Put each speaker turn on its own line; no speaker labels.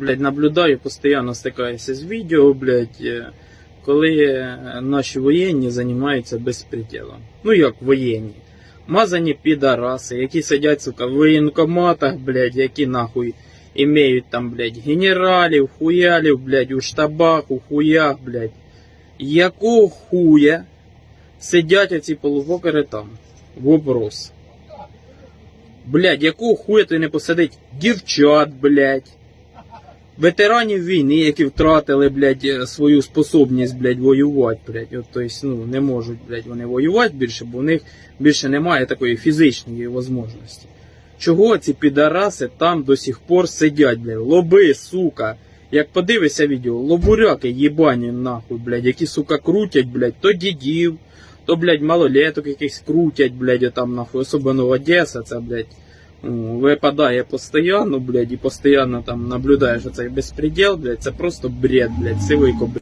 блядь, наблюдаю, постійно стикаюся з відео, блядь, е, коли е, наші воєнні займаються безпреділом. Ну як воєнні? Мазані підараси, які сидять, сука, в воєнкоматах, блядь, які нахуй імеють там, блядь, генералів, хуялів, блядь, у штабах, у хуях, блядь. Якого хуя сидять оці полуфокери там? Вопрос. Блядь, якого хуя ти не посадить дівчат, блядь. Ветеранів війни, які втратили, блядь, е, свою способність, блядь, воювати, блядь. От, тобто, ну, не можуть, блядь, вони воювати більше, бо в них більше немає такої фізичної можливості. Чого ці підараси там до сих пор сидять, блядь? Лоби, сука. Як подивишся відео, лобуряки їбані нахуй, блядь, які, сука, крутять, блядь, то дідів, то, блядь, малолеток якихось крутять, блядь, там нахуй, особливо Одеса, це, блядь, випадає постійно, блядь, і постійно там наблюдаєш оцей безпреділ, блядь, це просто бред, блядь, сивий кобрі.